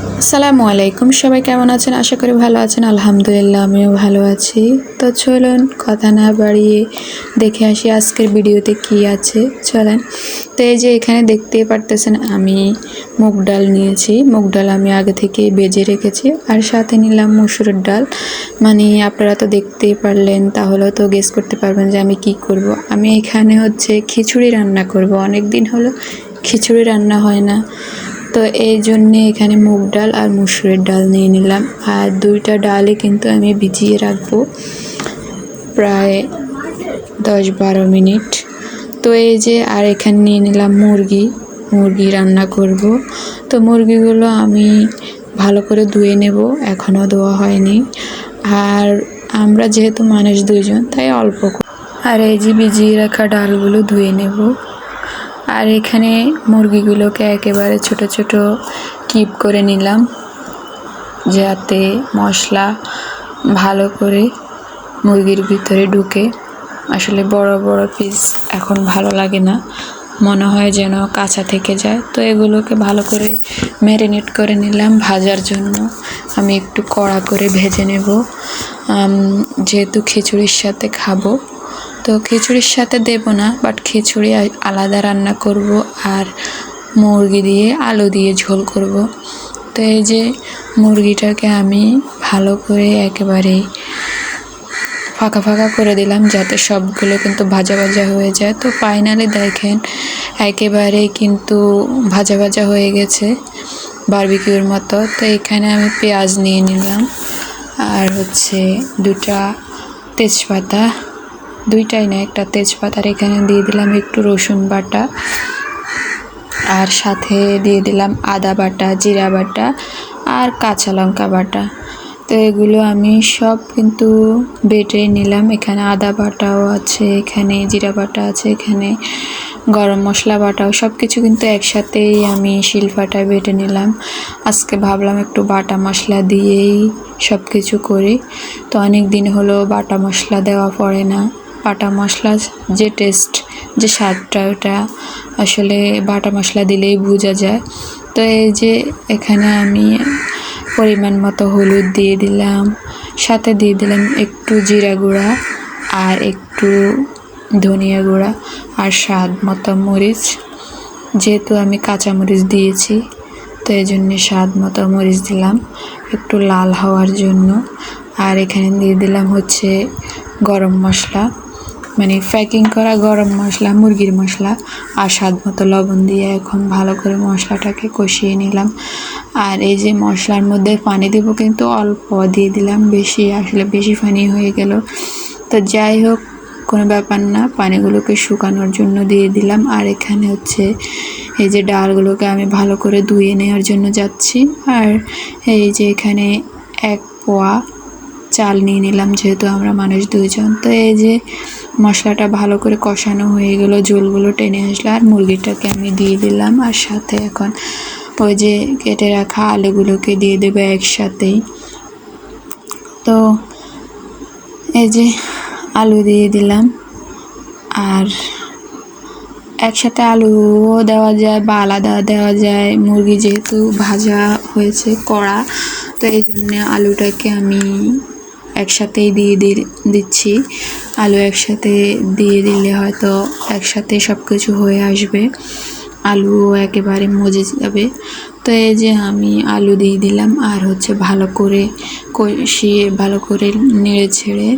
আসসালামু আলাইকুম, সবাই কেমন আছেন? আশা করি ভালো আছেন, আলহামদুলিল্লাহ আমিও ভালো আছি। তো চলুন কথা না বাড়িয়ে দেখে আসি আজকের ভিডিওতে কি আছে। চলেন, তো এই যে এখানে দেখতেই পারতেছেন, আমি মুগ ডাল নিয়েছি। মুগ ডাল আমি আগে থেকে বেজে রেখেছি। আর সাথে নিলাম মুসুরের ডাল। মানে আপনারা তো দেখতেই পারলেন, তাহলে তো গেস করতে পারবেন যে আমি কি করব। আমি এখানে হচ্ছে খিচুড়ি রান্না করব। অনেক দিন হলো খিচুড়ি রান্না হয় না। তো এই জন্যে এখানে মুগ ডাল আর মুসুরের ডাল নিয়ে নিলাম। আর দুইটা ডালই কিন্তু আমি ভিজিয়ে রাখব প্রায় দশ বারো মিনিট। তো এই যে আর এখানে নিয়ে নিলাম মুরগি মুরগি রান্না করব। তো মুরগিগুলো আমি ভালো করে ধুয়ে নেব, এখনও ধোয়া হয়নি। আর আমরা যেহেতু মানুষ দুইজন, তাই অল্প আর এই যে ভিজিয়ে রাখা ডালগুলো ধুয়ে নেব। আর এখানে মুরগিগুলোকে একেবারে ছোট ছোট কিপ করে নিলাম, যাতে মশলা ভালো করে মুরগির ভিতরে ঢুকে। আসলে বড় বড় পিস এখন ভালো লাগে না। মনে হয় যেন কাঁচা থেকে যায়। তো এগুলোকে ভালো করে ম্যারিনেট করে নিলাম ভাজার জন্য। আমি একটু কড়া করে ভেজে নেব। যেহেতু খিচুড়ির সাথে খাব তো খিচুড়ির সাথে দেব না বাট খিচুড়ি আলাদা রান্না করব আর মুরগি দিয়ে আলু দিয়ে ঝোল করব। তো এই যে মুরগিটাকে আমি ভালো করে একেবারে ফাঁকা ফাঁকা করে দিলাম যাতে সবগুলো কিন্তু ভাজা ভাজা হয়ে যায়। তো ফাইনালি দেখেন একেবারে কিন্তু ভাজা ভাজা হয়ে গেছে বারবিকিউর মতো। তো এখানে আমি পেঁয়াজ নিয়ে নিলাম আর হচ্ছে দুটা তেজপাতা দুইটাই না, একটা তেজপাতার এখানে দিয়ে দিলাম একটু রসুন বাটা। আর সাথে দিয়ে দিলাম আদা বাটা, জিরা বাটা আর কাঁচা লঙ্কা বাটা। তো এগুলো আমি সব কিন্তু বেটে নিলাম। এখানে আদা বাটাও আছে, এখানে জিরা বাটা আছে, এখানে গরম মশলা বাটাও। সব কিছু কিন্তু একসাথেই আমি শিলপাটায় বেটে নিলাম। আজকে ভাবলাম একটু বাটা মশলা দিয়েই সব কিছু করি। তো অনেক দিন হলো বাটা মশলা দেওয়া পড়ে না। বাটা মশলা যে টেস্ট যে স্বাদটা, ওটা আসলে বাটা মশলা দিলেই বোঝা যায়। তো এই যে এখানে আমি পরিমাণ মতো হলুদ দিয়ে দিলাম, সাথে দিয়ে দিলাম একটু জিরা গুঁড়া আর একটু ধনিয়া গুঁড়া আর স্বাদ মতো মরিচ। যেহেতু আমি কাঁচা মরিচ দিয়েছি, তো এই জন্যে স্বাদ মতো মরিচ দিলাম একটু লাল হওয়ার জন্য। আর এখানে দিয়ে দিলাম হচ্ছে গরম মশলা। মানে প্যাকিং করা গরম মশলা, মুরগির মশলা আর স্বাদ মতো লবণ দিয়ে এখন ভালো করে মশলাটাকে কষিয়ে নিলাম। আর এই যে মশলার মধ্যে পানি দেব কিন্তু অল্প দিয়ে দিলাম, বেশি আসলে বেশি পানি হয়ে গেল। তো যাই হোক, কোনো ব্যাপার না, পানিগুলোকে শুকানোর জন্য দিয়ে দিলাম। আর এখানে হচ্ছে এই যে ডালগুলোকে আমি ভালো করে ধুয়ে নেওয়ার জন্য যাচ্ছি। আর এই যে এখানে এক পোয়া চাল নিয়ে নিলাম, যেহেতু আমরা মানুষ দুইজন। তো এই যে মশলাটা ভালো করে কষানো হয়ে গেলো, ঝোলগুলো টেনে আসলো আর মুরগিটাকে আমি দিয়ে দিলাম আর সাথে এখন ওই যে কেটে রাখা আলুগুলোকে দিয়ে দেবো একসাথেই। তো এই যে আলু দিয়ে দিলাম আর একসাথে আলুও দেওয়া যায় বা আলাদা দেওয়া যায়, মুরগি যেহেতু ভাজা হয়েছে কড়া, তো এই জন্যে আলুটাকে আমি একসাথেই দিয়ে দিচ্ছি। আলু একসাথে দিয়ে দিলে হয়তো একসাথে সব কিছু হয়ে আসবে। আলু একেবারে মজে যাবে। তো এই যে আমি আলু দিয়ে দিলাম, আর হচ্ছে ভালো করে কষিয়ে, ভালো করে নেড়ে ছেড়ে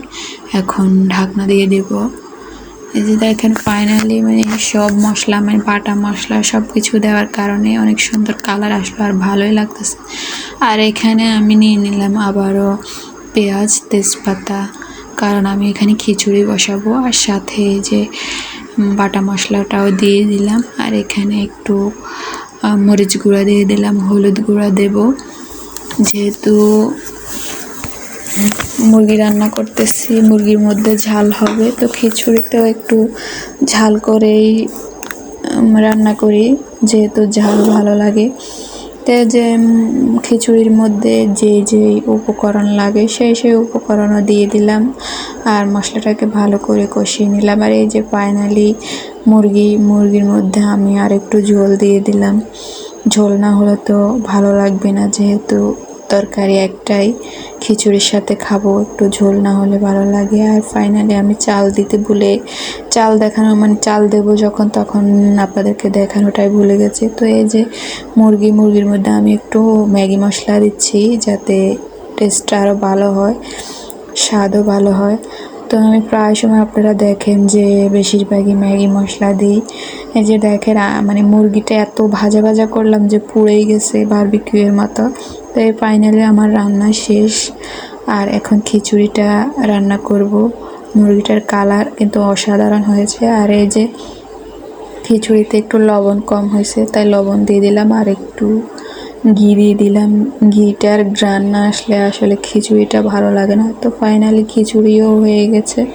এখন ঢাকনা দিয়ে দেবো। এই যে দেখেন ফাইনালি মানে সব মশলা মানে বাটা মশলা সব কিছু দেওয়ার কারণে অনেক সুন্দর কালার আসলো আর ভালোই লাগতেছে। আর এখানে আমি নিয়ে নিলাম আবারও পেঁয়াজ, তেজপাতা, কারণ আমি এখানে খিচুড়ি বসাবো। আর সাথে যে বাটা মশলাটাও দিয়ে দিলাম। আর এখানে একটু মরিচ গুঁড়া দিয়ে দিলাম, হলুদ গুঁড়া দেব। যেহেতু মুরগি রান্না করতেছি, মুরগির মধ্যে ঝাল হবে, তো খিচুড়িটাও একটু ঝাল করেই রান্না করি, যেহেতু ঝাল ভালো লাগে। তো যে খিচুড়ির মধ্যে যে যে উপকরণ লাগে, সেই সেই উপকরণও দিয়ে দিলাম। আর মশলাটাকে ভালো করে কষিয়ে নিলাম। আর এই যে ফাইনালি মুরগি, মুরগির মধ্যে আমি আর একটু ঝোল দিয়ে দিলাম। ঝোল না হলে তো ভালো লাগবে না যেহেতু তরকারি একটাই, খিচুড়ির সাথে খাব, একটু ঝোল না হলে ভালো লাগে। আর ফাইনালি আমি চাল দিতে ভুলে, চাল দেখানো মানে চাল দেব যখন, তখন আপনাদেরকে দেখানোটাই ভুলে গেছে। তো এই যে মুরগি, মুরগির মধ্যে আমি একটু ম্যাগি মশলা দিচ্ছি যাতে টেস্টটা আরও ভালো হয়, স্বাদও ভালো হয়। তো আমি প্রায় সময় আপনারা দেখেন যে বেশিরভাগই ম্যাগি মশলা দিই। এই যে দেখেন মানে মুরগিটা এত ভাজা ভাজা করলাম যে পুড়েই গেছে বারবিকিউয়ের মতো। তো এই ফাইনালি আমার রান্না শেষ। আর এখন খিচুড়িটা রান্না করব। মুরগিটার কালার কিন্তু অসাধারণ হয়েছে। আর এই যে খিচুড়িতে একটু লবণ কম হয়েছে, তাই লবণ দিয়ে দিলাম। আর একটু ঘি দিয়ে দিলাম ঘিটার গ্রান না আসলে আসলে খিচুড়িটা ভালো লাগে না। তো ফাইনালি খিচুড়িও হয়ে গেছে।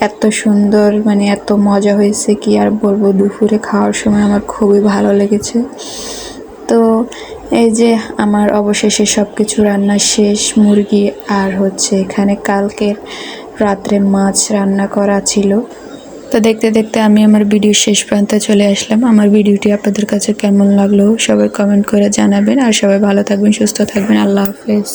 এত সুন্দর মানে এত মজা হয়েছে, কি আর বলব, দুপুরে খাওয়ার সময় আমার খুবই ভালো লেগেছে। তো এই যে আমার অবশেষে সব কিছু রান্না শেষ, মুরগি আর হচ্ছে এখানে কালকের রাত্রে মাছ রান্না করা ছিল। তো দেখতে দেখতে আমি আমার ভিডিও শেষ প্রান্তে চলে আসলাম। আমার ভিডিওটি আপনাদের কাছে কেমন লাগল সবাই কমেন্ট করে জানাবেন। আর সবাই ভালো থাকবেন, সুস্থ থাকবেন। আল্লাহ হাফেজ।